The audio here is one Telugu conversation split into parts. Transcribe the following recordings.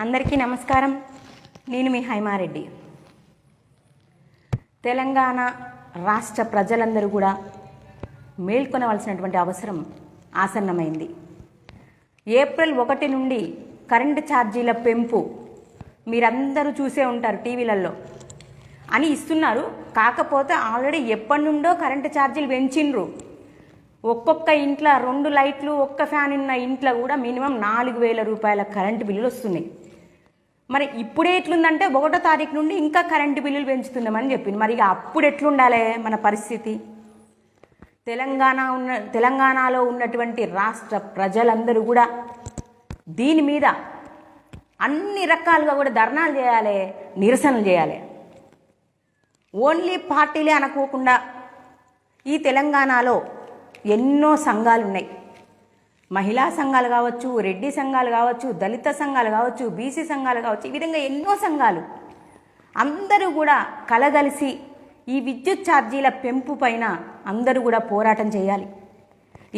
అందరికీ నమస్కారం. నేను మీ హైమారెడ్డి. తెలంగాణ రాష్ట్ర ప్రజలందరూ కూడా మేల్కొనవలసినటువంటి అవసరం ఆసన్నమైంది. ఏప్రిల్ ఒకటి నుండి కరెంటు ఛార్జీల పెంపు మీరందరూ చూసే ఉంటారు టీవీలలో. అని ఇస్తున్నారు. కాకపోతే ఆల్రెడీ ఎప్పటి నుండో కరెంటు ఛార్జీలు పెంచిండ్రు. ఒక్కొక్క ఇంట్లో రెండు లైట్లు ఒక్క ఫ్యాన్ ఉన్న ఇంట్లో కూడా మినిమం నాలుగు వేల రూపాయల కరెంటు బిల్లులు వస్తున్నాయి. మరి ఇప్పుడే ఎట్లుందంటే ఒకటో తారీఖు నుండి ఇంకా కరెంటు బిల్లులు పెంచుతున్నామని చెప్పింది. మరి ఇక అప్పుడు ఎట్లుండాలి మన పరిస్థితి? తెలంగాణ ఉన్న తెలంగాణలో ఉన్నటువంటి రాష్ట్ర ప్రజలందరూ కూడా దీని మీద అన్ని రకాలుగా కూడా ధర్నాలు చేయాలి నిరసనలు చేయాలి. ఓన్లీ పార్టీలే అనుకోకుండా ఈ తెలంగాణలో ఎన్నో సంఘాలు ఉన్నాయి మహిళా సంఘాలు కావచ్చు రెడ్డి సంఘాలు కావచ్చు దళిత సంఘాలు కావచ్చు బీసీ సంఘాలు కావచ్చు ఈ విధంగా ఎన్నో సంఘాలు. అందరూ కూడా కలగలిసి ఈ విద్యుత్ ఛార్జీల పెంపు పైన అందరూ కూడా పోరాటం చేయాలి.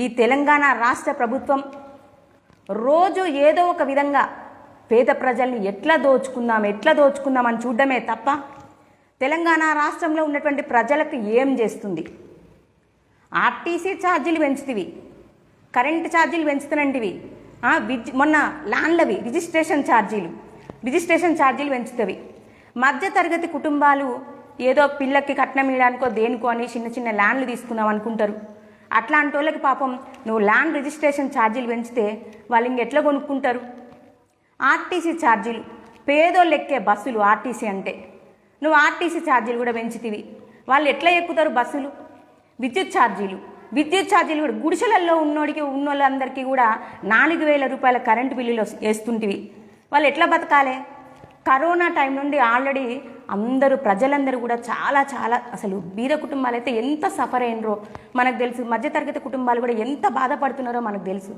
ఈ తెలంగాణ రాష్ట్ర ప్రభుత్వం రోజు ఏదో ఒక విధంగా పేద ప్రజల్ని ఎట్లా దోచుకుందాం ఎట్లా దోచుకుందాం అని చూడడమే తప్ప తెలంగాణ రాష్ట్రంలో ఉన్నటువంటి ప్రజలకు ఏం చేస్తుంది? ఆర్టీసీ ఛార్జీలు పెంచుతీవి. కరెంటు ఛార్జీలు పెంచుతానంటివి విద్యు మొన్న ల్యాండ్లవి రిజిస్ట్రేషన్ ఛార్జీలు. రిజిస్ట్రేషన్ ఛార్జీలు పెంచుతవి. మధ్య తరగతి కుటుంబాలు ఏదో పిల్లకి కట్నం ఇవ్వడానికో దేనికో అని చిన్న చిన్న ల్యాండ్లు తీసుకుందాం అనుకుంటారు. అట్లాంటి వాళ్ళకి పాపం నువ్వు ల్యాండ్ రిజిస్ట్రేషన్ ఛార్జీలు పెంచితే వాళ్ళు ఇంకెట్లా కొనుక్కుంటారు? ఆర్టీసీ ఛార్జీలు. పేదోళ్ళు ఎక్కే బస్సులు ఆర్టీసీ అంటే. నువ్వు ఆర్టీసీ ఛార్జీలు కూడా పెంచుతీవి. వాళ్ళు ఎట్లా ఎక్కుతారు బస్సులు? విద్యుత్ ఛార్జీలు. విద్యుత్ ఛార్జీలు కూడా గుడిసెలలో ఉన్నోడికి ఉన్నోళ్ళందరికీ కూడా నాలుగు వేల రూపాయల కరెంటు బిల్లులు వేస్తుంటివి. వాళ్ళు ఎట్లా బతకాలి? కరోనా టైం నుండి ఆల్రెడీ అందరూ ప్రజలందరూ కూడా చాలా చాలా అసలు బీద కుటుంబాలు అయితే ఎంత సఫర్ అయినరో మనకు తెలుసు. మధ్యతరగతి కుటుంబాలు కూడా ఎంత బాధపడుతున్నారో మనకు తెలుసు.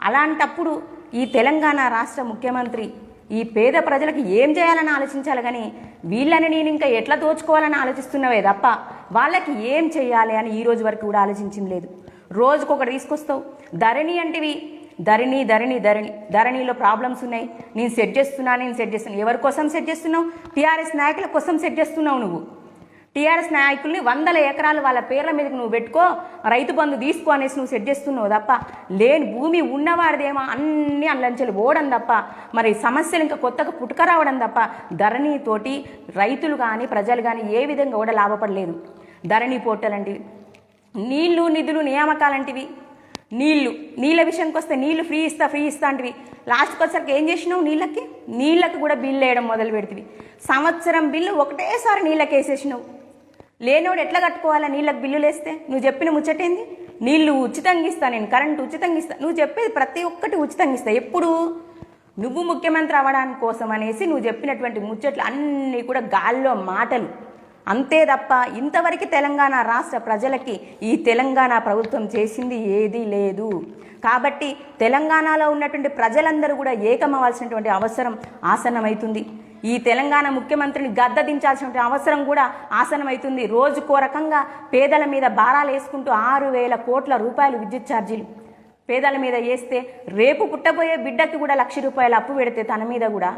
అలాంటప్పుడు ఈ తెలంగాణ రాష్ట్ర ముఖ్యమంత్రి ఈ పేద ప్రజలకు ఏం చేయాలని ఆలోచించాలి కానీ వీళ్ళని నేను ఇంకా ఎట్లా దోచుకోవాలని ఆలోచిస్తున్నవే తప్ప వాళ్ళకి ఏం చేయాలి అని ఈ రోజు వరకు కూడా ఆలోచించింది లేదు. రోజుకొకటి తీసుకొస్తావు. ధరణి అంటివి. ధరణి ధరణి ధరణి. ధరణిలో ప్రాబ్లమ్స్ ఉన్నాయి. నేను సెట్ చేస్తున్నా నేను సెట్ చేస్తున్నా. ఎవరి కోసం సెట్ చేస్తున్నావు? టీఆర్ఎస్ నాయకుల కోసం సెట్ చేస్తున్నావు నువ్వు. టీఆర్ఎస్ నాయకుల్ని వందల ఎకరాలు వాళ్ళ పేర్ల మీదకి నువ్వు పెట్టుకో రైతు బంధు తీసుకో అనేసి నువ్వు సెట్ చేస్తున్నావు తప్ప లేని భూమి ఉన్నవాడిదేమో అన్ని అల్లంచెలు పోవడం తప్ప మరి సమస్యలు ఇంకా కొత్తగా పుట్టుక రావడం తప్ప ధరణితోటి రైతులు కానీ ప్రజలు కానీ ఏ విధంగా కూడా లాభపడలేదు. ధరణి పోర్టల్ అంటివి నీళ్ళు నిధులు నియామకాలంటివి నీళ్ళు నీళ్ళ విషయానికి వస్తే నీళ్ళు ఫ్రీ ఇస్తా ఫ్రీ ఇస్తా అంటివి. లాస్ట్కి వచ్చరికి ఏం చేసినావు నీళ్ళకి? నీళ్ళకి కూడా బిల్లు వేయడం మొదలు పెడితివి సంవత్సరం బిల్లు ఒకటేసారి నీళ్ళకి వేసేసినావు లేనోడు ఎట్లా కట్టుకోవాలా? నీళ్ళకి బిల్లులు వేస్తే? నువ్వు చెప్పిన ముచ్చటేంది? నీళ్ళు ఉచితంగా ఇస్తా నేను కరెంటు ఉచితంగా ఇస్తా. నువ్వు చెప్పేది ప్రతి ఒక్కటి ఉచితంగా ఇస్తా. ఎప్పుడు? నువ్వు ముఖ్యమంత్రి అవ్వడానికి కోసం అనేసి నువ్వు చెప్పినటువంటి ముచ్చట్లు అన్నీ కూడా గాల్లో మాటలు. అంతే తప్ప ఇంతవరకు తెలంగాణ రాష్ట్ర ప్రజలకి ఈ తెలంగాణ ప్రభుత్వం చేసింది ఏదీ లేదు. కాబట్టి తెలంగాణలో ఉన్నటువంటి ప్రజలందరూ కూడా ఏకమవ్వాల్సినటువంటి అవసరం ఆసన్నమవుతుంది ఈ తెలంగాణ ముఖ్యమంత్రిని గద్ద దించాల్సిన అవసరం కూడా ఆసనమవుతుంది రోజుకో రకంగా పేదల మీద భారాలు వేసుకుంటూ ఆరు వేల కోట్ల రూపాయలు విద్యుత్ ఛార్జీలు. పేదల మీద వేస్తే రేపు పుట్టబోయే బిడ్డకి కూడా లక్ష రూపాయలు అప్పు పెడితే తన మీద కూడా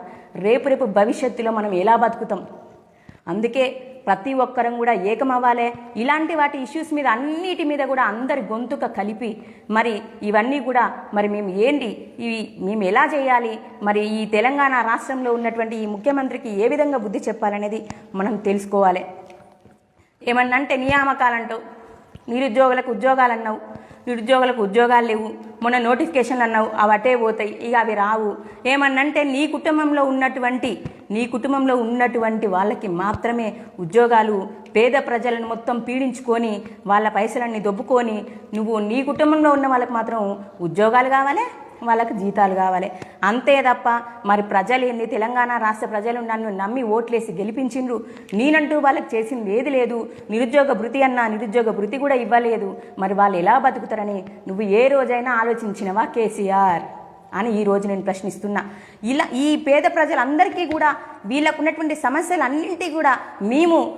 రేపు రేపు భవిష్యత్తులో మనం ఎలా బతుకుతాం? అందుకే ప్రతి ఒక్కరం కూడా ఏకమవ్వాలి. ఇలాంటి వాటి ఇష్యూస్ మీద అన్నిటి మీద కూడా అందరి గొంతుక కలిపి మరి ఇవన్నీ కూడా మరి మేము ఏంటి? ఇవి మేము ఎలా చేయాలి? మరి ఈ తెలంగాణ రాష్ట్రంలో ఉన్నటువంటి ఈ ముఖ్యమంత్రికి ఏ విధంగా బుద్ధి చెప్పాలనేది మనం తెలుసుకోవాలి. ఏమన్నంటే నియామకాలంటావు. నిరుద్యోగులకు ఉద్యోగాలు అన్నావు నిరుద్యోగులకు ఉద్యోగాలు లేవు. మొన్న నోటిఫికేషన్లు అన్నావు అవి అటే పోతాయి ఇక అవి రావు. ఏమన్నంటే నీ కుటుంబంలో ఉన్నటువంటి నీ కుటుంబంలో ఉన్నటువంటి వాళ్ళకి మాత్రమే ఉద్యోగాలు పేద ప్రజలను మొత్తం పీడించుకొని వాళ్ళ పైసలన్నీ దొబ్బుకొని నువ్వు నీ కుటుంబంలో ఉన్న వాళ్ళకి మాత్రం ఉద్యోగాలు కావాలి? వాళ్ళకి జీతాలు కావాలి. అంతే తప్ప మరి ప్రజలు ఏంది తెలంగాణ రాష్ట్ర ప్రజలు నన్ను నమ్మి ఓట్లేసి గెలిపించిండ్రు? నేనంటూ వాళ్ళకి చేసింది ఏది లేదు. నిరుద్యోగ భృతి అన్నా నిరుద్యోగ భృతి కూడా ఇవ్వలేదు. మరి వాళ్ళు ఎలా బతుకుతారని నువ్వు ఏ రోజైనా ఆలోచించినవా కేసీఆర్? అని ఈ రోజు నేను ప్రశ్నిస్తున్నా. ఇలా ఈ పేద ప్రజలందరికీ కూడా వీళ్ళకు ఉన్నటువంటి సమస్యలు కూడా మేము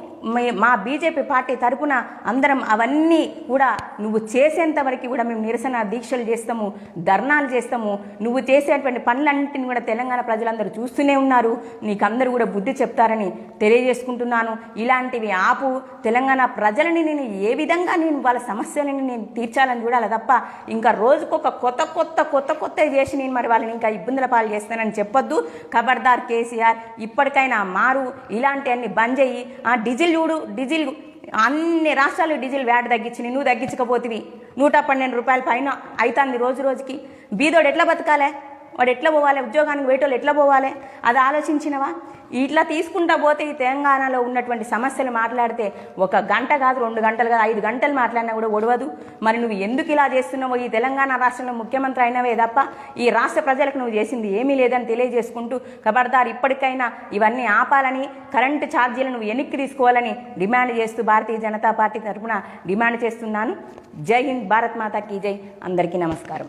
మా బీజేపీ పార్టీ తరపున అందరం అవన్నీ కూడా నువ్వు చేసేంత వరకు కూడా మేము నిరసన దీక్షలు చేస్తాము ధర్నాలు చేస్తాము. నువ్వు చేసేటువంటి పనులన్నింటిని కూడా తెలంగాణ ప్రజలందరూ చూస్తూనే ఉన్నారు. నీకు అందరూ కూడా బుద్ధి చెప్తారని తెలియజేసుకుంటున్నాను. ఇలాంటివి ఆపు. తెలంగాణ ప్రజలని నేను ఏ విధంగా నేను వాళ్ళ సమస్యలని నేను తీర్చాలని చూడాలి తప్ప ఇంకా రోజుకొక కొత్త కొత్త కొత్త కొత్త చేసి నేను మరి వాళ్ళని ఇంకా ఇబ్బందుల పాలు చేస్తానని చెప్పొద్దు. ఖబర్దార్ కేసీఆర్ ఇప్పటికైనా మారు. ఇలాంటివన్నీ బంద్ చెయ్యి ఆ డీజిల్ చూడు డీజిల్ అన్ని రాష్ట్రాలు డీజిల్ వ్యాట్ తగ్గించి నువ్వు తగ్గించకపోతివి. నూట పన్నెండు రూపాయల పైన అవుతుంది రోజు రోజుకి. బీదోడు ఎట్లా బతకాలే? వాడు ఎట్లా పోవాలి? ఉద్యోగానికి వేటోళ్ళు ఎట్లా పోవాలి? అది ఆలోచించినవా? ఇట్లా తీసుకుంటా పోతే ఈ తెలంగాణలో ఉన్నటువంటి సమస్యలు మాట్లాడితే ఒక గంట కాదు రెండు గంటలు కాదు ఐదు గంటలు మాట్లాడినా కూడా ఒడవదు మరి నువ్వు ఎందుకు ఇలా చేస్తున్నావో? ఈ తెలంగాణ రాష్ట్రంలో ముఖ్యమంత్రి అయినవే తప్ప ఈ రాష్ట్ర ప్రజలకు నువ్వు చేసింది ఏమీ లేదని తెలియజేసుకుంటూ కబడ్దారు ఇప్పటికైనా ఇవన్నీ ఆపాలని కరెంటు ఛార్జీలను నువ్వు వెనక్కి తీసుకోవాలని డిమాండ్ చేస్తూ భారతీయ జనతా పార్టీ తరఫున డిమాండ్ చేస్తున్నాను. జై హింద్ భారత్ మాతా కీ జై. అందరికీ నమస్కారం.